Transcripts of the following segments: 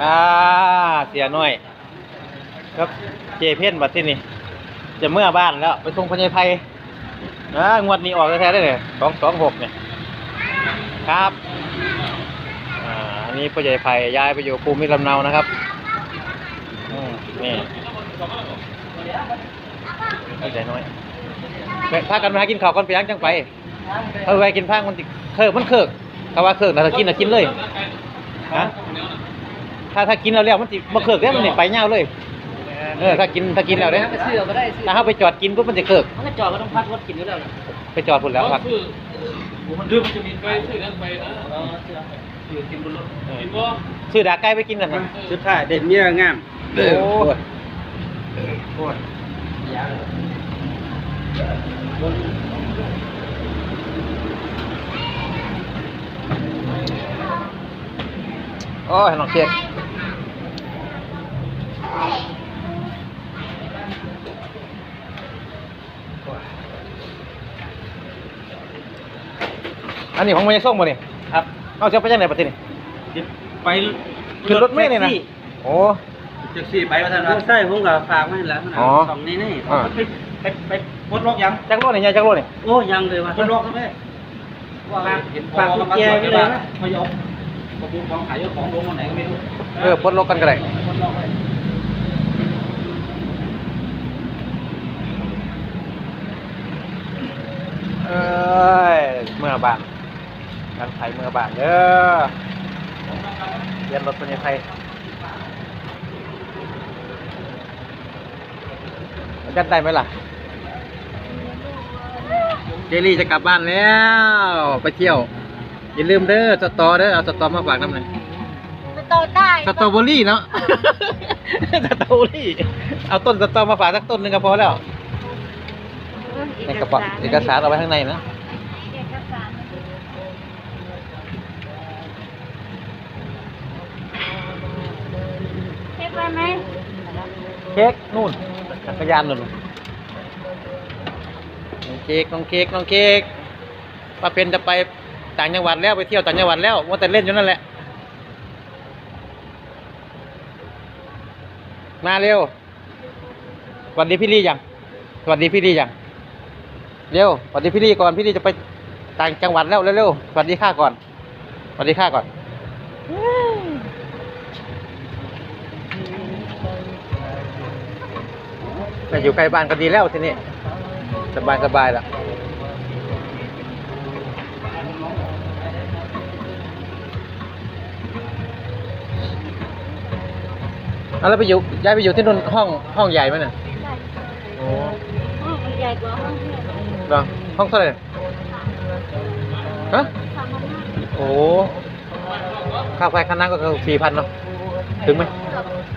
อ่าเสียหน่อยครับเจเพ่นบัดที่นี่จะเมื่อบ้านแล้วไปส่งพญายไพอ่างวดนี้ออกแท้ๆได้เลยสองสองหกเนี่ยครับอ่าอันนี้พญไผ่ย้ายไปอยู่ภูมิลำเนานะครับอืมนี่พ่ใหญ่น้อยไปพากันมาหากินข้าวก่อนไปยังจังไปเออไปกินพังมันติเคิร์มันเคิร์กถ้าว่าเคิร์กนะถ้ากินนะกินเลยฮะ ถ้าถ้ากินแล้วแล้วมันติบ่เคิร์กแล้วมันนี่ไปเงาวเลย เออถ้ากินถ้ากินแล้วเด้ไปซื้อก็ได้ซื้อถ้าเขาไปจอดกินปุ๊บมันจะเคิร์กมันก็จอดก็ต้องพักรถกินอยู่แล้วนะไปจอดพุ่นแล้วครับคือมันดื้อมันจะมีไฟซื้อนั่นไปนะเออซื้อซื้อกินบนรถกินบ่ซื้อดาไก่ไปกินกันนะสุดท้ายเด็ดเมียงามโอ้ยโอ้ยยาวเลยโอ้ยน้องเค้ก อันนี้ของมันยังส่งบ่นี่ครับเอาจะไปยังไหนประเทศนี่ไปขึ้นรถเมล์นี่นะโอ้แท็กซี่ไปว่าท่านใช่ผมก็ฝากไว้แล้วนะอ๋อสองนี่นี่อ่าไปไปไปปลดล็อกยังจักรโลนี่ยายจักรโลนี่โอ้ยังเลยว่ะปลดล็อกแล้วแม่ฝากฝากกุญแจไว้เลยนะพยกประตูของขายของลงวันไหนก็ไม่รู้เออปลดล็อกกันก็ได้ ปลดล็อกไว้ เอ้ ยเมื่อบานกันไทยเมื่อบานเด้อเรียนรถเป็นยังไงจัดได้ไหมล่ะ เจลี่จะกลับบ้านแล้ว ไปเที่ยว อย่าลืมเด้อสตอเด้อเอาสตอมาฝากน้ำหน่อยสตอได้สตรอเบอรี่เนาะสตรอเบอรี่ เอาต้นสตอมาฝากสักต้นหนึ่งก็พอแล้วในกระเป๋าเอกสารเอาไว้ข้างในนะ เอกสารเช็ค ไหมเค้กนู่นจักรยานนู่นน้องเค้กน้องเค้กน้องเค้กป้าเพนจะไปต่างจังหวัดแล้วไปเที่ยวต่างจังหวัดแล้วว่าแต่เล่นอยู่นั่นแหละ มาเร็วสวัสดีพี่ลี่ยังสวัสดีพี่ลี่ยังเร็วสวัสดีพี่ลี่ก่อนพี่ลี่จะไปต่างจังหวัดแล้วเร็วๆสวัสดีข้าก่อนสวัสดีข้าก่อน แต่อยู่ใกล้บ้านก็ดีแล้วทีนี้สบายสบายแล้วเอาแล้วไปอยู่ย้ายไปอยู่ที่นู่นห้องห้องใหญ่ไหมเนี่ยโอ้ห้องมันใหญ่กว่าห้องที่เราเหรอห้องเท่าไหร่ฮะทำมาม่าโอ้ค่าไฟค่าน้ำก็สี่พันเนาะถึงไหม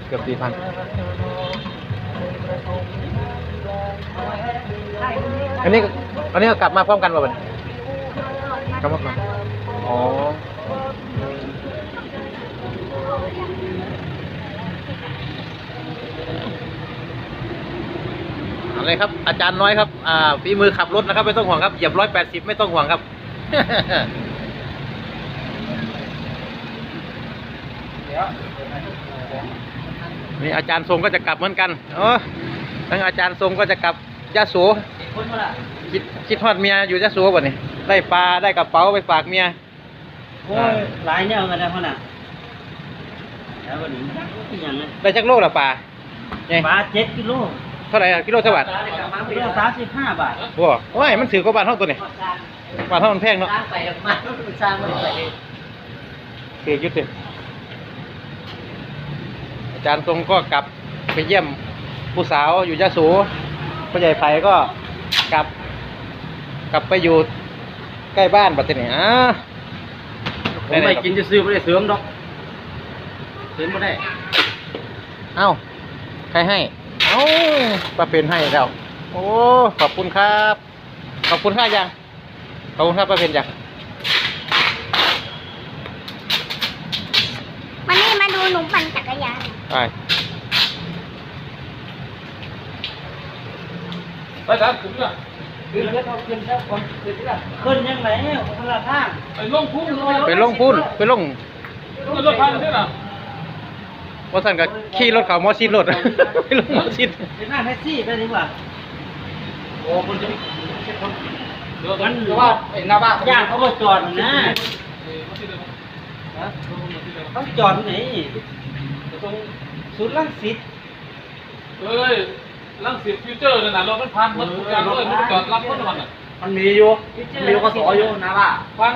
เกือบสี่พัน อันนี้อันนี้ก็กลับมาพร้อมกันป่ะบัดนี้กลับมาพร้อมอ๋อเอะไรครับ อาจารย์น้อยครับ อ่าฝีมือขับรถนะครับ ไม่ต้องห่วงครับเหยียบร้อยแปดสิบไม่ต้องห่วงครับนี่อาจารย์ทรงก็จะกลับเหมือนกัน เออ ทั้งอาจารย์ทรงก็จะกลับยะโสคนมาละคิดคิดทอดเมียอยู่ยะโสบ่นี่ได้ปลาได้กระเป๋าไปฝากเมียโอ้ยหลายเนี่ยกันแล้วพ่อน่ะแล้ววันนี้ที่ยังไงได้จักโลละปลาไงปลาเจ็ดกิโลเท่าไหร่อะกิโลเท่าบาทกิโลสามสิบห้าบาทโอ้โอ้ยมันถือกว่าบาทเท่าตัวนี่บาทเท่ามันแพงเนาะสร้างไปออกมาสร้างมาไปเกยุดเลยอาจารย์ทรงก็กลับไปเยี่ยม ผู้สาวอยู่ยะโสพ่อใหญ่ไผ่ก็กลับ กลับไปอยู่ใกล้บ้านบัดนี้อ่าผมไม่กินจะซื้อไม่ได้เสริมดอกเสริมไม่ได้ เอ้า ใครให้ เอ้าป้าเป็นให้แล้ว โอ้ ขอบคุณครับ ขอบคุณค่ายัง ขอบคุณครับป้าเป็นยังมานี่มาดูหนูปั่นจักรยานไป ไปถามผมล่ะขึ้นแล้วเขาขึ้นแล้วคนขึ้นแล้วขึ้นยังไงคนละทางไปลงพุ่งเลยไปลงพุ่นไปลงรถพันใช่หรอว่าสั่นก็ขี่รถเขาหมอชิดรถไปรถหมอชิดเดี๋ยวหน้าแท็กซี่ไปดีกว่าโอ้มันจะมีคนเดี๋ยวมันเดี๋ยวว่าไอ้หน้าบ้านย่างเขามาจอดนะเออมาที่เดิมฮะลงมาที่เดิมเขาจอดที่ไหนตรงศูนย์รังสิตเอ้ย ลังสิตฟิวเจอร์นั่นน่ะรถมันพันมันทุกอย่างเลยมันจอดรับคนมันอะมันมีอยู่มีกสอยู่นะว่าพัน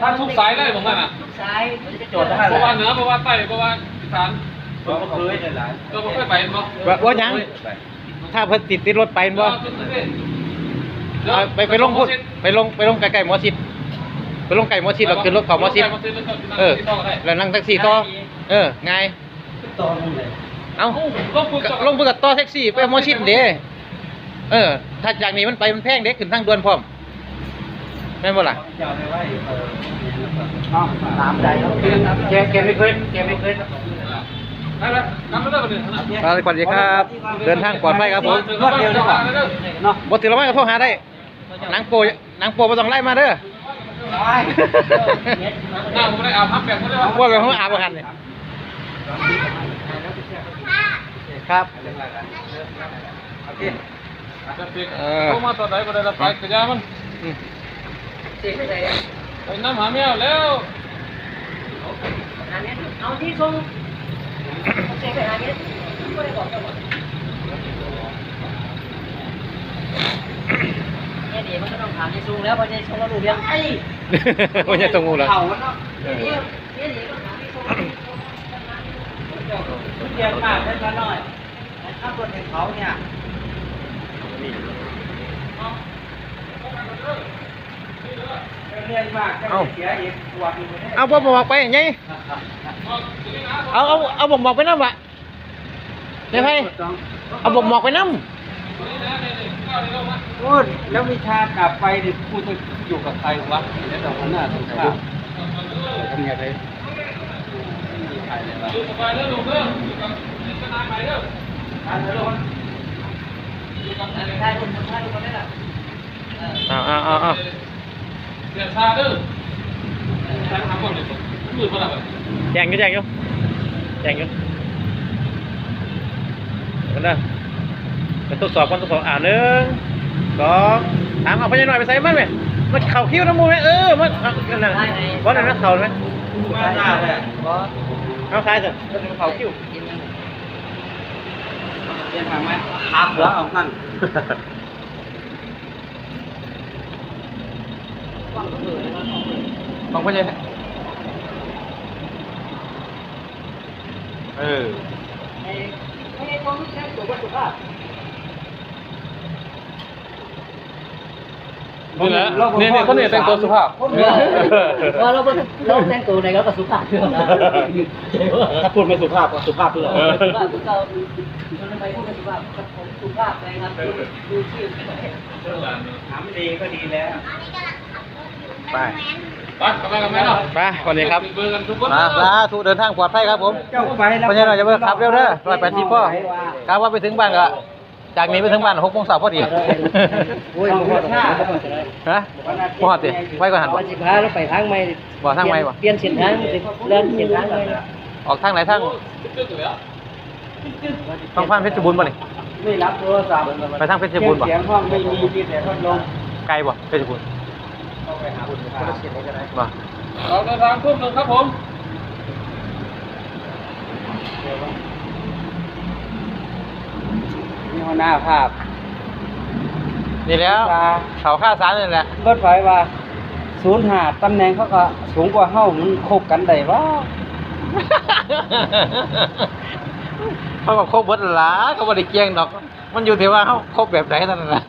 พันทุกสายเลยของมันอะทุกสายมันจะจอดได้เพราะว่าเหนือเพราะว่าใต้เพราะว่าอีสานเราก็เคยหลายก็ไม่ค่อยไปมั้งว่าว่าหยังถ้าเพิ่นติดติดรถไปบ่เอาไปไปลงพุ่นไปลงไปลงใกล้ๆหมอชิดไปลงไก่หมอชิดเราขึ้นรถเขาหมอชิดเออแล้วนั่งแท็กซี่ต่อเออไงายต่อลงเลย เอ้าลงพุ่นก็ลงไปกับต่อแท็กซี่ไปหมอชิดเด้เออ ถ้าจากนี้มันไปมันแพงเด้ขึ้นทางด่วนพร้อมแม่นบ่ล่ะจอดไม่ไหวเออเอาตามใจครับแกแกไม่เคยแกไม่เคยนั่นแหละนั่นไม่ได้ประเด็นนะสวัสดีครับ เดินทางปลอดภัยครับผมรถเดียวดีกว่าเนาะบ่ถือละมันก็โทรหาได้หนังโปหนังโปบ่ต้องไล่มาเด้อหน้าผมไม่ได้อาบน้ำแบบไม่ได้ว่าแบบเขาอาบบ่คันนี่ ครับโอเคโทรมาตอนไหนก็ได้รับสายกระยามันอืมเสียงไม่ได้ไปน้ำหาแมวแล้วอันนี้เอาที่ทรงเสียงไปอันนี้ไม่ได้บอกกันหมดเนี่ยเดี๋ยวมันก็ต้องถามในซุงแล้วเพราะในซุงเราดูเรื่องไอ้บ่ใช่ตรงงูเหรอเข่ามันเนาะเออเนี่ยเนี่ยเดี๋ยวต้องถามในซุงเรียนมากได้มาหน่อย ถ้าคนเห็นเขาเนี่ยเรียนมากก็เสียอีกปวดอยู่เนี่ยเอาบ่บอกไปไงเอาเอาเอาบ่บอกไปนำว่ะเด้ไผเอาบ่บอกไปนำโอ้แล้ววิชากลับไปดิกูจะอยู่กับใครวะเดี๋ยวตอนหน้าสงครามทำยังไงดูสบายแล้วลูก เด้ออยู่กับทนาเด้อใช่คนใช่คนนี้แหละเอาเอาเอาเอาเสียชาเด้อทางทางคนเลยมือคนละแบบแจงอยู่แจงอยู่แจงอยู่กันเด้อไปทดสอบก่อนทดสอบอ่าหนึ่งสองถามเอาไปยังหน่อยไปใส่มันไหมมันเข่าคิ้วน้ำมูกไหมเออมันเอานั่นน่ะบอสนั่นนะเข่าไหมมาหน้าเลยเอาซ้ายสิมันเข่าคิ้ว เรียนทางไหมขาหัวเอานั่นของพ่อใหญ่เออไม่ให้ความรู้สึกตัวว่าสุภาพ นี่แหละนี่นี่คนนี้แต่งตัวสุภาพว่าเราเราแต่งตัวในเราก็สุภาพเพื่อนนะถ้าพูดไม่สุภาพก็สุภาพเพื่อสุภาพทุกเราทำไมพูดสุภาพผมสุภาพเลยครับดูชื่อถามดีก็ดีแล้วไปไปกลับไปกันไหมเนาะไปวันนี้ครับเบอร์กันทุกคนมาสาธุเดินทางปลอดภัยครับผมเจ้าไปแล้วพ่อใหญ่หน่อยจะเบิ่งขับเร็วเด้อร้อยแปดสิบพ่อครับว่าไปถึงบ้านก็ จากนี้ไปถึงบ้านหกโมงเช้าพอดีโอ้ยบ่ฮอดฮะพ่อติไว้ก่อนหันวันสิบห้าเราไปทางใหม่บ่ทางใหม่บ่เปลี่ยนเส้นทางสิเดินเส้นทางใหม่ออกทางไหนทางตึ๊ดเลยอะต้องผ่านเพชรบูรณ์บ่นี่ไม่รับโทรศัพท์ไปทางเพชรบูรณ์บ่เสียงห้องไม่มีมีแต่พัดลมไกลบ่เพชรบูรณ์ไปหาบุญคนละเส้นก็ได้บ่เราเดินทางทุ่มหนึ่งครับผมนี่ หัวหน้าภาพนี่แล้วเขาค่าสารนี่แหละรถไฟว่าศูนย์หาตำแหน่งเขาก็สูงกว่าเฮามันคบกันได้ว่าเขาก็ครบเบิดหลาเขาบ่ได้เกี่ยงดอก มันอยู่ที่ว่าเฮาครบแบบไหนเท่านั้นล่ะ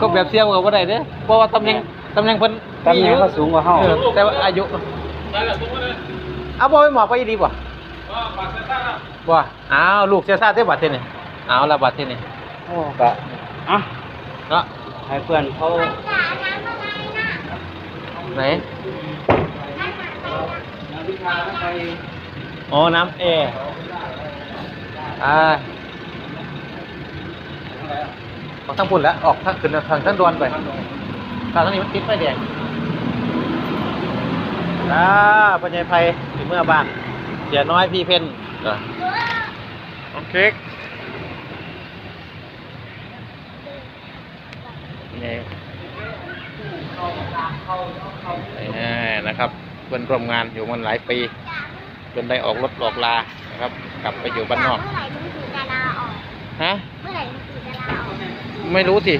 ครบแบบเสียก็บ่ได้เด้เพราะว่าตำแหน่งตำแหน่งเพิ่นตำแหน่งเขาสูงกว่าเฮาออแต่ว่าอายุได้แล้วทุกคนเลยเอาบ่ไปหมอกไปดีบ่ว่าปากเส้นตั้งอะบ่อ้าวลูกเสียซาเด้บัดทีนี่ เอาละบัดทีนี่โอ้ก็อะเนาะให้เพื่อนเขาไหนวิชาไปอ๋อน้ำแอร์อ่าออกทางปุ่นแล้ว ออกทางขึ้นทางทางดวนไปทางนี้มันติดไฟแดงอ่าปัญญาไฟถึงเมื่อบ้านเสียน้อยพี่เพ่นเหรอน้องเค้ นี่นี่นะครับ เพื่อนร่วมงานอยู่มันหลายปีจนได้ออกรถออกลานะครับ กลับไปอยู่บ้านนอกเมื่อไหร่ลุงตู่จะลาออกฮะเมื่อไหร่ลุงตู่จะลาออกไม่รู้สิ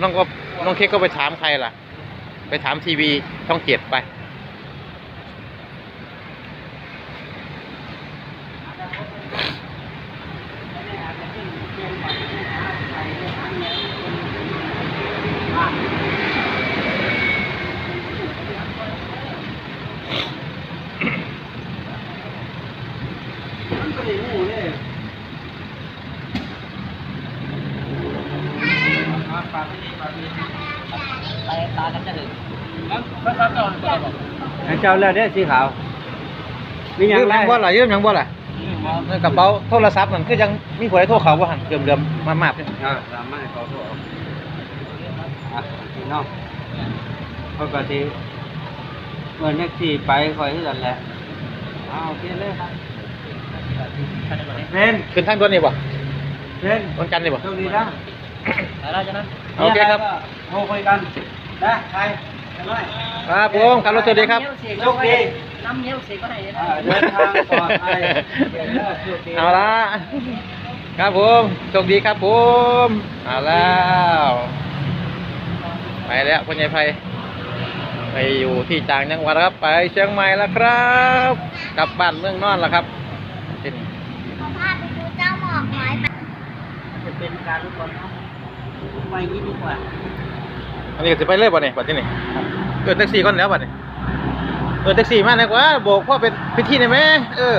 น้องก็น้องเค้กก็ไปถามใครล่ะ ไปถามทีวีช่องเจ็ดไป มันก็ได้งูเนี่ยมาปาที่นี่ปาที่นี่ ไปตากันจะถึง แล้วพระ เจ้าเจ้าตัวบอกให้เจ้าแล้วเนี่ยสีขาวมีหยังยืมไรยังบ่ล่ะยืมยังบ่ล่ะในกระเป๋าโทรศัพท์นั่นคือยังมีผู้ใดโทรเขาบ่หันเดิมเดิมๆมามาๆเนี่ยอ่าสามารถให้เขาโทรออกอะพี่น้องเขาก็ที่เมื่อนักสี่ไปคอยที่นั่นแหละเอาโอเคเลยเล่นขึ้นทางด่วนนี่บ่เล่นวันจันทร์นี่บ่โชคดีนะแล้วจากนั้นโอเคครับโทรคุยกันนะใครกันหน่อย ครับผมครับรถสวัสดีครับ โชคดีน้ำเนี้ยวเสียก็ได้อ่าเดินทางปลอดภัยเดินทางโชคดีเอาละครับผมโชคดีครับผมเอาแล้วไปแล้วพ่อใหญ่ไพไปอยู่ที่จางจังหวัดครับ ไปเชียงใหม่แล้วครับ กลับบ้านเมืองนอนแล้วครับที่นี่ขอพาไปดูเจ้าหมอกน้อยไปจะเป็นการรู้ก่อนนะไว้ยี่ดีกว่า อันนี้ก็จะไปเลยบ่เนี่ยบัดที่นี่เออแท็กซี่ก่อนแล้วบัดนี้เออแท็กซี่มาดีกว่าโบกพ่อเป็นพิธีได้ไหมเออ